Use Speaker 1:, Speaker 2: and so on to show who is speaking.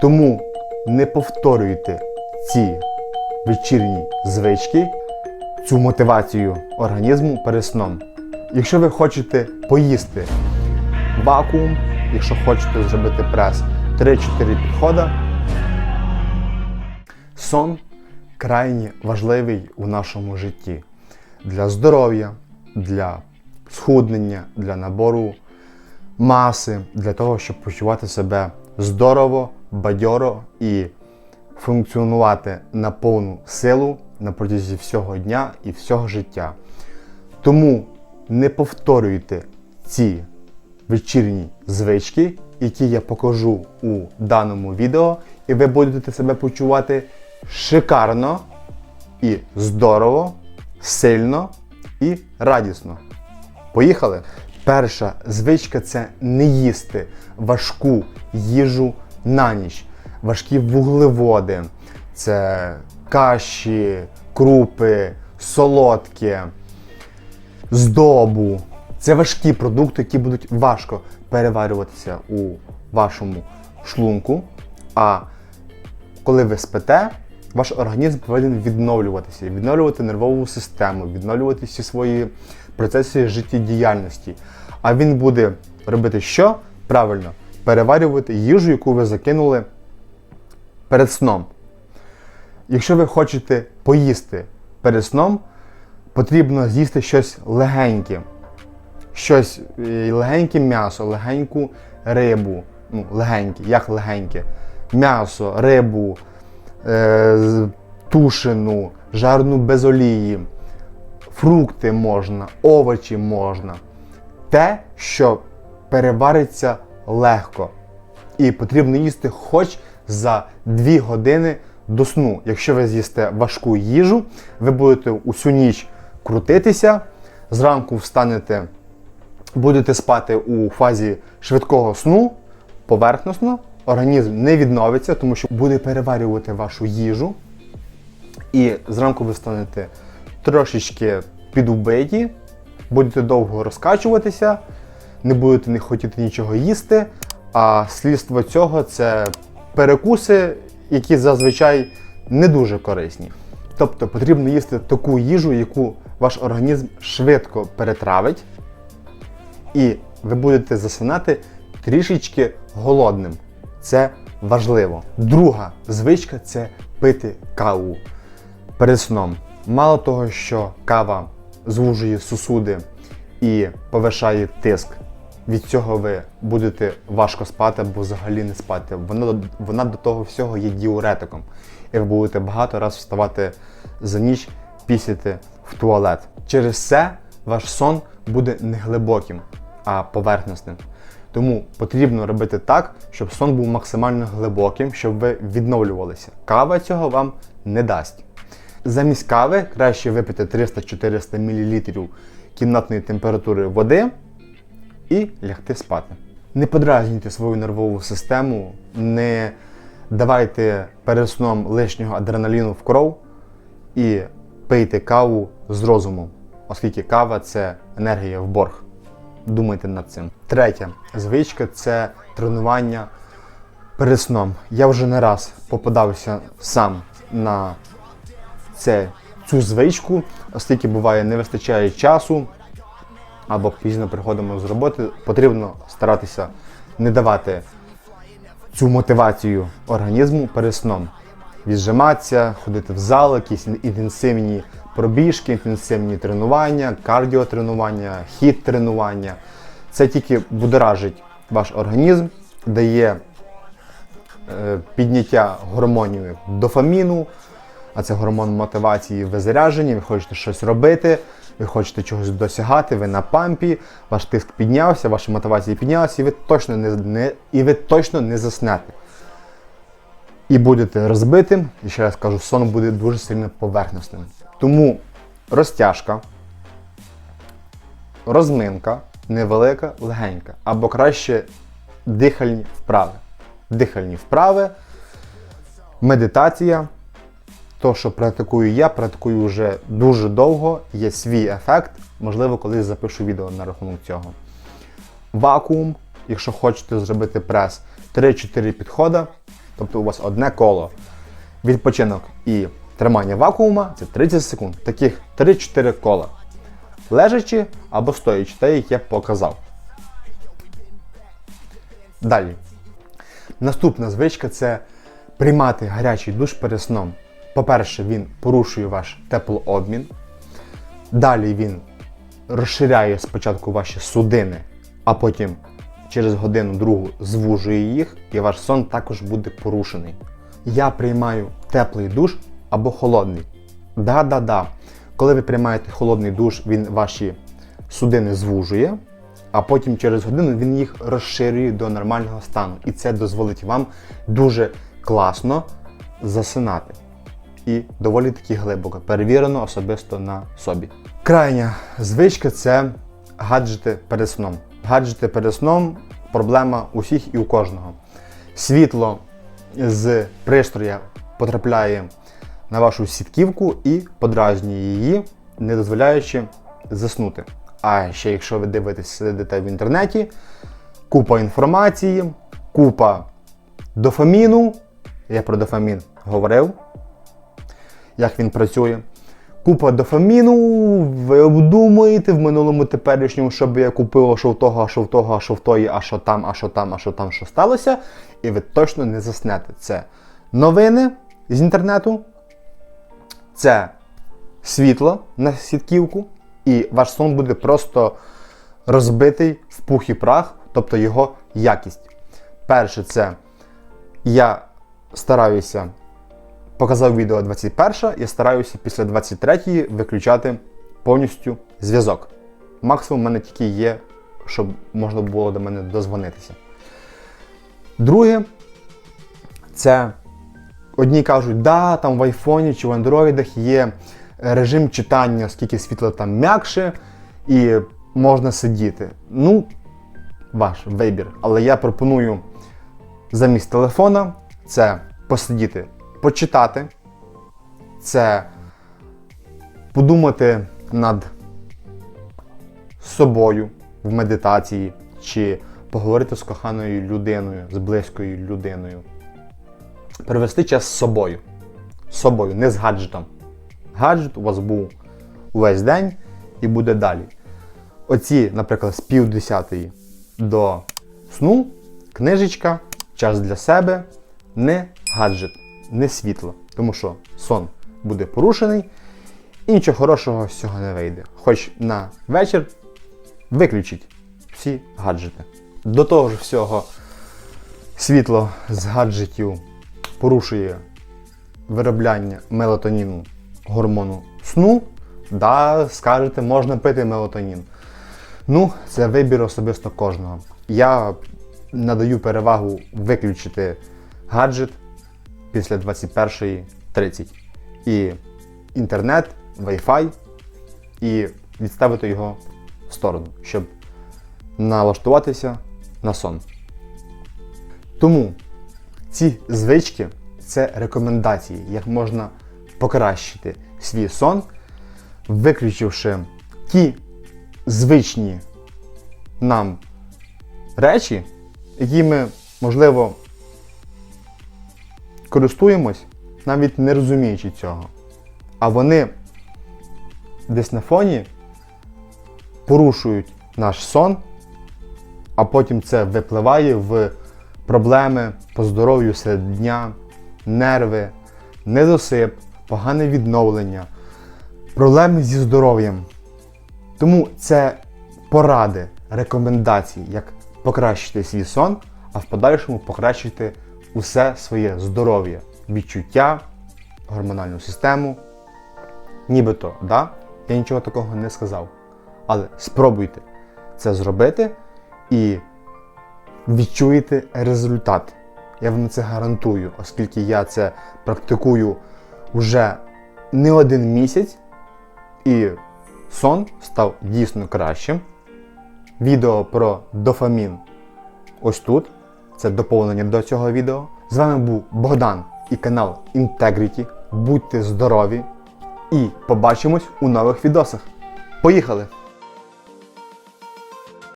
Speaker 1: Тому не повторюйте ці вечірні звички, цю мотивацію організму перед сном. Якщо ви хочете поїсти вакуум, якщо хочете зробити прес 3-4 підходи, сон крайні важливий у нашому житті для здоров'я, для схуднення, для набору маси, для того, щоб почувати себе здорово, бадьоро і функціонувати на повну силу на протязі всього дня і всього життя. Тому не повторюйте ці вечірні звички, які я покажу у даному відео, і ви будете себе почувати шикарно і здорово, сильно і радісно. Поїхали! Перша звичка це не їсти важку їжу на ніч, важкі вуглеводи, це каші, крупи, солодке, здобу. Це важкі продукти, які будуть важко переварюватися у вашому шлунку. А коли ви спите, ваш організм повинен відновлюватися, відновлювати нервову систему, відновлювати всі свої процеси життєдіяльності. А він буде робити що? Правильно, переварювати їжу, яку ви закинули перед сном. Якщо ви хочете поїсти перед сном, потрібно з'їсти щось легеньке. Щось е, легеньке м'ясо, легеньку рибу. Ну, легеньке, як легеньке. М'ясо, рибу, е, тушену, жарну без олії, фрукти можна, овочі можна. Те, що перевариться легко. І потрібно їсти хоч за 2 години до сну. Якщо ви з'їсте важку їжу, ви будете усю ніч крутитися, зранку встанете, будете спати у фазі швидкого сну, поверхносно, організм не відновиться, тому що буде переварювати вашу їжу. І зранку ви станете трошечки підубиті, будете довго розкачуватися, не будете не хотіти нічого їсти. А слідство цього це перекуси, які зазвичай не дуже корисні. Тобто потрібно їсти таку їжу, яку ваш організм швидко перетравить, і ви будете засинати трішечки голодним. Це важливо. Друга звичка це пити каву перед сном. Мало того, що кава звужує сосуди і повишає тиск. Від цього ви будете важко спати або взагалі не спати. Вона, вона до того всього є діуретиком. І ви будете багато разів вставати за ніч, пісяти в туалет. Через це ваш сон буде не глибоким, а поверхностним. Тому потрібно робити так, щоб сон був максимально глибоким, щоб ви відновлювалися. Кава цього вам не дасть. Замість кави краще випити 300-400 мл кімнатної температури води і лягти спати. Не подразнюйте свою нервову систему, не давайте перед сном лишнього адреналіну в кров і пийте каву з розумом, оскільки кава це енергія в борг. Думайте над цим. Третя звичка це тренування перед сном. Я вже не раз попадався сам на це, цю звичку, оскільки буває не вистачає часу або пізно приходимо з роботи, потрібно старатися не давати цю мотивацію організму перед сном. Віджиматися, ходити в зал, якісь інтенсивні пробіжки, інтенсивні тренування, кардіотренування, хід тренування. Це тільки будоражить ваш організм, дає е, підняття гормонів дофаміну, а це гормон мотивації, ви заряджені, ви хочете щось робити, ви хочете чогось досягати, ви на пампі, ваш тиск піднявся, ваша мотивація піднялася, і ви точно не, не, і ви точно не заснете. І будете розбитим, і ще раз кажу, сон буде дуже сильно поверхностним. Тому розтяжка, розминка, невелика, легенька, або краще дихальні вправи. Дихальні вправи, медитація. То, що практикую я, практикую вже дуже довго, є свій ефект. Можливо, колись запишу відео на рахунок цього. Вакуум, якщо хочете зробити прес, 3-4 підходи, Тобто у вас одне коло. Відпочинок і тримання вакуума це 30 секунд. Таких 3-4 кола. Лежачи або стоячи, те, як я показав. Далі. Наступна звичка це приймати гарячий душ перед сном. По-перше, він порушує ваш теплообмін. Далі він розширяє спочатку ваші судини, а потім через годину-другу звужує їх, і ваш сон також буде порушений. Я приймаю теплий душ або холодний. Да-да-да. Коли ви приймаєте холодний душ, він ваші судини звужує, а потім через годину він їх розширює до нормального стану. І це дозволить вам дуже класно засинати. І доволі таки глибоко, перевірено особисто на собі. Крайня звичка це гаджети перед сном. Гаджети перед сном проблема усіх і у кожного. Світло з пристроя потрапляє на вашу сітківку і подразнює її, не дозволяючи заснути. А ще якщо ви дивитесь, сидите в інтернеті, купа інформації, купа дофаміну. Я про дофамін говорив, як він працює. Купа дофаміну, ви обдумуєте в минулому теперішньому, що би я купив, що в того, а що в того, а що в тої, а що там, а що там, а що там, що сталося. І ви точно не заснете. Це новини з інтернету, це світло на сітківку, і ваш сон буде просто розбитий в пух і прах, тобто його якість. Перше, це я стараюся, показав відео 21, я стараюся після 23 виключати повністю зв'язок. Максимум в мене тільки є, щоб можна було до мене дозвонитися. Друге, це одні кажуть, да, там в айфоні чи в андроїдах є режим читання, скільки світла там м'якше, і можна сидіти. Ну, ваш вибір. Але я пропоную замість телефона це посидіти, почитати, це подумати над собою в медитації, чи поговорити з коханою людиною, з близькою людиною. Провести час з собою. З собою, не з гаджетом. Гаджет у вас був увесь день і буде далі. Оці, наприклад, з півдесятої до сну, книжечка, час для себе, не гаджет, не світло. Тому що сон буде порушений і нічого хорошого з цього не вийде. Хоч на вечір виключіть всі гаджети. До того ж всього, світло з гаджетів порушує виробляння мелатоніну гормону сну. Да, скажете, можна пити мелатонін. Ну, це вибір особисто кожного. Я надаю перевагу виключити гаджет після 21.30. І інтернет, Wi-Fi, і відставити його в сторону, щоб налаштуватися на сон. Тому ці звички це рекомендації, як можна покращити свій сон, виключивши ті звичні нам речі, які ми, можливо, користуємось, навіть не розуміючи цього. А вони десь на фоні порушують наш сон, а потім це випливає в проблеми по здоров'ю серед дня, нерви, недосип, погане відновлення, проблеми зі здоров'ям. Тому це поради, рекомендації, як покращити свій сон, а в подальшому покращити усе своє здоров'я, відчуття, гормональну систему. Нібито, да, я нічого такого не сказав. Але спробуйте це зробити і відчуєте результат. Я вам це гарантую, оскільки я це практикую вже не один місяць, і сон став дійсно кращим. Відео про дофамін ось тут. Це доповнення до цього відео. З вами був Богдан і канал Integrity. Будьте здорові і побачимось у нових відосах. Поїхали!